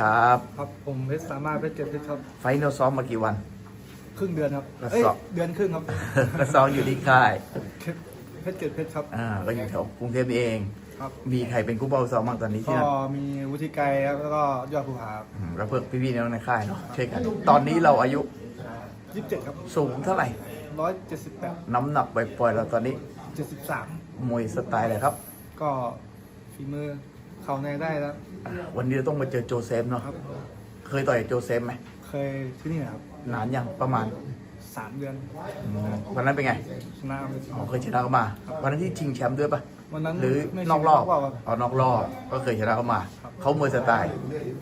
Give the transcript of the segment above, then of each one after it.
ครับ ครับผมเพชรสามารถเพชรเจ็ดเพชรครับไฟท์เราซ้อมมากี่วัน ครึ่งเดือนครับแล้วเอ้ยสอบ เดือนครึ่งครับก็ซ้อมอยู่ที่ค่ายเพชรเจ็ดเพชรครับอ่าก็อยู่แถวกรุงเทพนี่เอง ครับมีใครเป็นกู้เบาซ้อมบ้างตอนนี้ที่ก็นั่นมีวุฒิไกรครับแล้วก็ยอดภูผาอืมแล้วเพื่อนพี่ๆน้องในค่ายเนาะช่วยกันตอนนี้เราอายุยี่สิบเจ็ดครับสูงเท่าไหร่ ร้อยเจ็ดสิบแปดน้ำหนักปล่อยๆเราตอนนี้เจ็ดสิบสามมวยสไตล์อะไรครับ ก็ฝีมือ เข่าในได้แล้ว อ่าวันนี้เราต้องมาเจอโจเซฟเนาะครับ เคยต่อยกับโจเซฟไหมเคยที่นี่นะครับนานยังประมาณสามเดือนอืมวันนั้นเป็นไงชนะอ๋อเคยชนะเขามา วันนั้นที่ชิงแชมป์ด้วยปะวันนั้นหรือไม่นอกรอบว่าครับอ๋อนอกรอบก็เคยชนะเขามาเขามวยสไตล์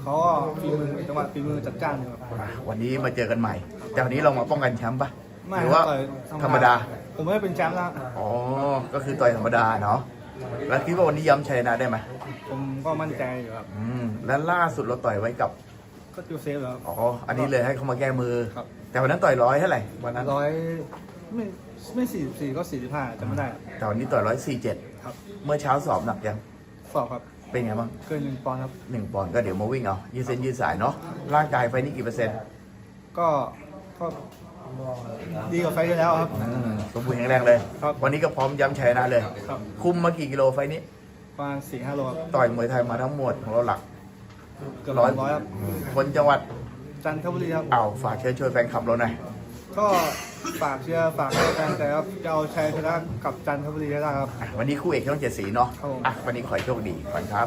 เขาก็ฝีมือจังหวะฝีมือจัดจ้านอยู่ครับ อะวันนี้มาเจอกันใหม่ แต่วันนี้เรามาป้องกันแชมป์ปะไม่หรือว่าต่อยธรรมดา ผมไม่ได้เป็นแชมป์แล้ว อ๋อ ก็คือต่อยธรรมดาเนาะ แล้วคิดว่าวันนี้ย้ำชัยชนะได้ไหมผมก็มั่นใจอยู่ครับ อืมแล้วล่าสุดเราต่อยไว้กับ ก็จูเซฟแล้วครับ อ๋อ อันนี้เลยให้เขามาแก้มือ ครับ แต่วันนั้นต่อยร้อยเท่าไหร่วันนั้นร้อยไม่ไม่สี่สี่ก็สี่สิบห้าจำไม่ได้ แต่วันนี้ต่อยร้อยสี่เจ็ดครับ เมื่อเช้าสอบหนักยังสอบครับ เป็นไงบ้างเกินหนึ่งปอนด์ครับหนึ่งปอนด์ก็เดี๋ยวมาวิ่งเอายืดเส้นยืดสายเนาะร่างกายไฟนี้กี่เปอร์เซ็นต์ก็ ก็ดีกว่าไฟล์ที่แล้วครับ อืมสมบูรณ์แข็งแรงเลย ครับ วันนี้ก็พร้อมย้ำชัยชนะเลย ครับคุมมากี่กิโลไฟนี้ ประมาณสี่ห้าโลครับต่อยมวยไทยมาทั้งหมดของเราหลัก เกือบร้อยร้อยครับคนจังหวัดจันทบุรีครับเอาฝากเชิญชวนแฟนคลับเราหน่อยก็ฝากเชียร์ฝากให้แฟนแต่ครับจะเอาชัยชนะกับจันทบุรีให้ได้ครับ อะวันนี้คู่เอกช่องเจ็ดสีเนาะครับผม อะวันนี้ขอให้โชคดีก่อนครับ